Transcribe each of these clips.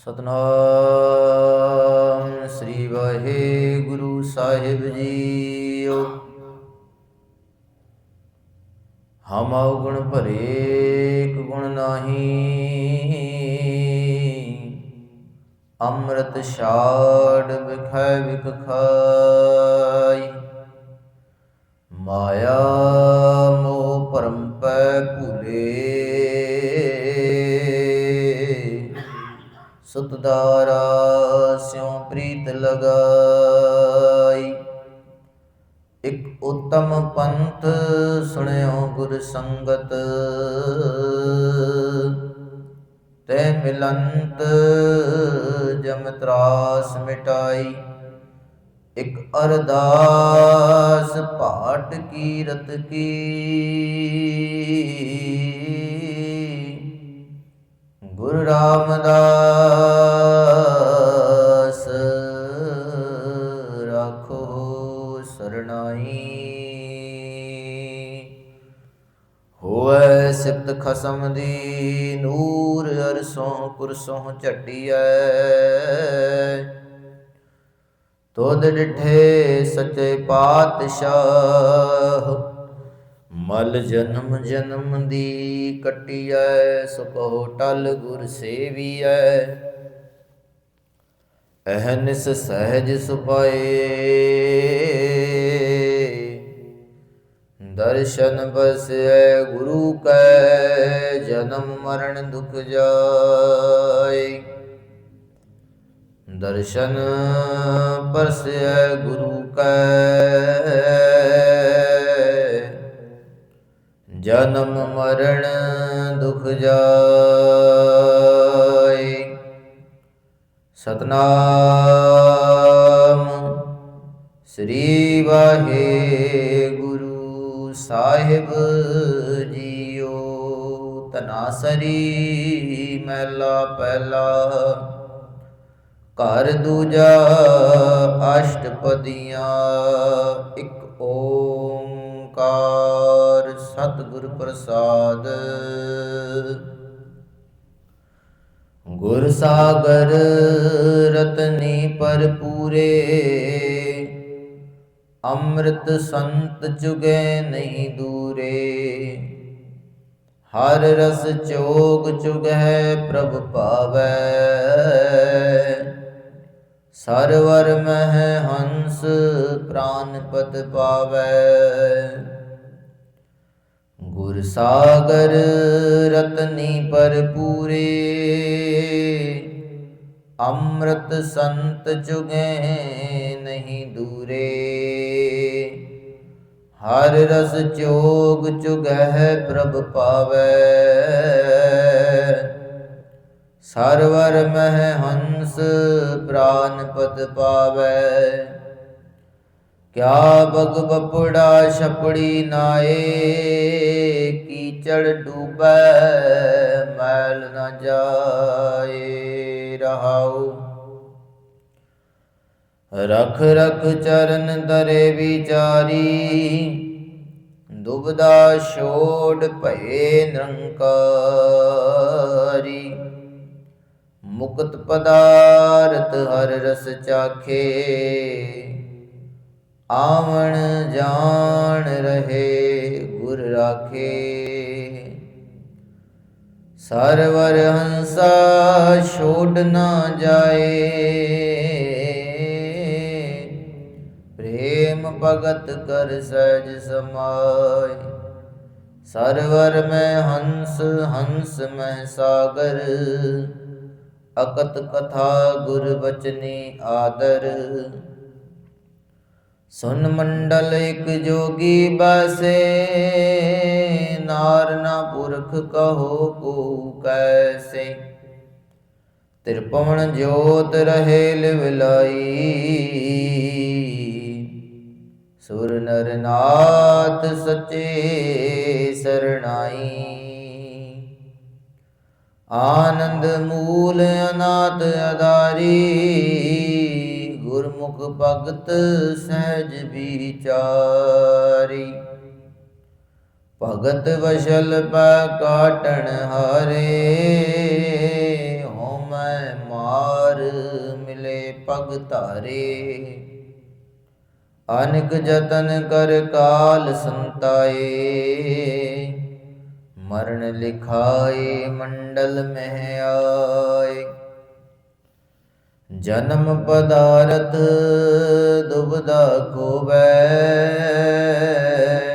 ਸਤਨਾਮ ਸ੍ਰੀ ਵਾਹਿਗੁਰੂ ਸਾਹਿਬ ਜੀਓ। ਹਮ ਗੁਣ ਭਰੇ ਗੁਣ ਨਾਹੀ। ਅੰਮ੍ਰਿਤ ਛਾੜ ਵਿਖੈ ਵਿਖ ਮਾਇਆ ਮੋਹ ਪਰਮ ਪੈ ਭੂਲੇ। ਸੁਤਦਾਰਾ ਸਿਉ ਪ੍ਰੀਤ ਲਗਾਈ। ਇਕ ਉਤਮ ਪੰਥ ਸੁਣਿਓ ਗੁਰ ਸੰਗਤ। ਤੈ ਮਿਲੰਤ ਜਮ ਤਰਾਸ ਮਿਟਾਈ। ਇਕ ਅਰਦਾਸ ਪਾਟ ਕੀਰਤ ਕੀ। ਗੁਰ ਰਾਮਦਾਸ ਸਰਣਾਈ ਹੋਵੇ ਸਿਫਤ ਖਸਮ ਦੀ ਨੂਰ ਅਰਸੋਂ ਕੁਰਸੋਂ ਝਟੀਐ ਤੋਦ ਡਿਠੇ ਸੱਚੇ ਪਾਤਸ਼ਾਹ, ਮਲ ਜਨਮ ਜਨਮ ਦੀ ਕਟਿਐ ਸੁਖੋ ਟਲ ਗੁਰ ਸੇਵੀਐ। ਅਹਨਿਸ ਸਹਿਜ ਸੁਪਾਏ ਦਰਸ਼ਨ ਬਸੈ ਗੁਰੂ ਕੈ, ਜਨਮ ਮਰਨ ਦੁਖ ਜਾਏ। ਦਰਸ਼ਨ ਪਰਸੈ ਗੁਰੂ ਕੈ, ਜਨਮ ਮਰਨ ਦੁਖ ਜਾਏ। ਸਤਨਾਮ ਸ੍ਰੀ ਵਾਹਿਗੁਰੂ ਸਾਹਿਬ ਜੀਓ ਤਨਾਸਰੀ ਮਹਿਲਾ ਪਹਿਲਾ। ਘਰ ਦੂਜਾ ਅਸ਼ਟਪਦੀਆਂ, ਇੱਕ ਓੰਕਾਰ ਸਤਿਗੁਰ ਪ੍ਰਸਾਦ। ਗੁਰ ਸਾਗਰ ਰਤਨੀ ਭਰਪੂਰੇ ਅੰਮ੍ਰਿਤ ਸੰਤ ਚੁਗੇ ਨਹੀਂ ਦੂਰੇ। ਹਰ ਰਸ ਚੋਗ ਚੁਗੈ ਪ੍ਰਭ ਪਾਵੈ। ਸਰਵਰ ਮਹਿ ਹੰਸ ਪ੍ਰਾਨ ਪਦ ਪਾਵੈ। ਗੁਰ ਸਾਗਰ ਰਤਨੀ ਭਰਪੂਰੇ। ਅੰਮ੍ਰਿਤ ਸੰਤ ਚੁਗੇ ਨਹੀਂ ਦੂਰੇ। ਹਰ ਰਸ ਚੋਗ ਚੁਗਹਿ ਪ੍ਰਭ ਪਾਵੈ। ਸਰਵਰ ਮਹਿ ਹੰਸ ਪ੍ਰਾਨ ਪਦ ਪਾਵੈ। ਕਿਆ ਬਗ ਬਪੜਾ ਛਪੜੀ ਨਾਏ। ਕੀਚੜ ਡੂਬੈ, ਮੈਲ ਨ ਜਾਏ ਰਹਾਉ। ਰਖ ਰਖ ਚਰਨ ਦਰੇ ਵਿਚਾਰੀ, ਦੁਬਦਾ ਛੋੜ ਭਏ ਨਿਰੰਕਾਰੀ। ਮੁਕਤ ਪਦਾਰਥ ਹਰ ਰਸ ਚਾਖੇ, ਆਵਣ ਜਾਣ ਰਹੇ ਗੁਰ ਰਾਖੇ। ਸਰਵਰ ਹੰਸਾ ਛੋੜ ਨਾ ਜਾਏ। ਪ੍ਰੇਮ ਭਗਤ ਕਰ ਸਹਿਜ ਸਮਾਏ। ਸਰਵਰ ਮੈਂ ਹੰਸ ਹੰਸ ਮੈਂ ਸਾਗਰ। ਅਕਤ ਕਥਾ ਗੁਰ ਬਚਨੀ ਆਦਰ। ਸੁਨ ਮੰਡਲ ਇਕ ਜੋਗੀ ਬਸੇ, ਨਾਰ ਨਾ ਪੁਰਖ ਕਹੋ ਕੋ ਕੈਸੇ। ਤਿਰਪਵਨ ਜੋਤ ਰਹੇ ਲਿਵਲਾਈ ਸੁਰ ਨਰ ਨਾਥ ਸਚੇ ਸਰਣਾਈ। ਆਨੰਦ ਮੂਲ ਅਨਾਥ ਅਦਾਰੀ ਗੁਰਮੁਖ ਭਗਤ ਸਹਿਜ ਵਿਚਾਰੀ। ਭਗਤ ਵਸ਼ਲ ਪੈ ਕਾਟਣ ਹਾਰੇ ਹੋਮ ਮੈਂ ਮਾਰ ਮਿਲੇ ਪਗ ਧਾਰੇ। ਅਨਕ ਜਤਨ ਕਰ ਕਾਲ ਸੰਤਾਏ, ਮਰਨ ਲਿਖਾਏ ਮੰਡਲ ਮਹਿ ਆਏ। ਜਨਮ ਪਦਾਰਥ ਦੁਬਦਾ ਕੋਵੈ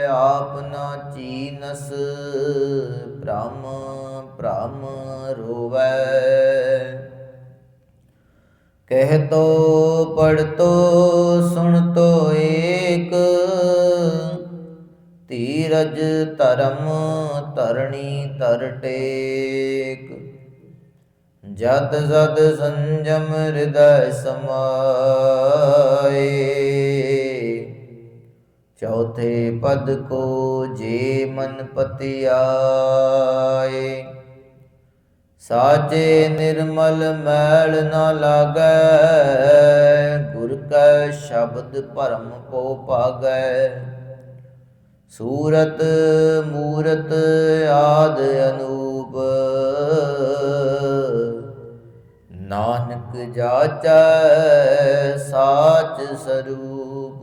ਆਪ ਨਾ ਚੀਨਸ ਭ੍ਰਮ ਭ੍ਰਮ ਰੋਵੈ। ਕਹਿ ਤੋ ਪੜ ਏਕ, ਧੀਰਜ ਧਰਮ ਧਰਣੀ ਤਰਟੇਕ ਟੇਕ ਜਦ ਜਦ ਸੰਜਮ ਹਿਰਦੈ ਸਮਾਏ। ਚੌਥੇ ਪਦ ਕੋ ਜੇ ਮਨ ਪਤਿ ਸਾਚੇ ਨਿਰਮਲ ਮੈਲ ਨਾ ਲਾਗੈ, ਗੁਰ ਕੈ ਸ਼ਬਦ ਭਰਮ ਕੋ ਪਾਗੈ ਸੂਰਤ ਮੂਰਤ ਆਦ ਅਨੂਪ ਨਾਨਕ ਜਾਚੈ ਸਾਚ ਸਰੂਪ,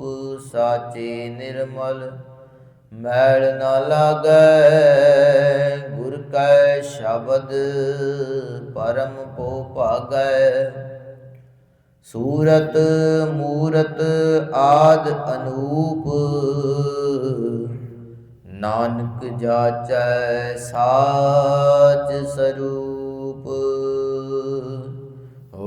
ਸਾਚੇ ਨਿਰਮਲ। ਮੈਲ ਨਾ ਲਾਗੈ, ਗੁਰ ਕੈ ਸ਼ਬਦ ਪਰਮ ਪੋ ਭਾਗੈ। ਸੂਰਤ, ਮੂਰਤ ਆਦ ਅਨੂਪ, ਨਾਨਕ ਜਾਚੈ ਸਾਚ ਸਰੂਪ।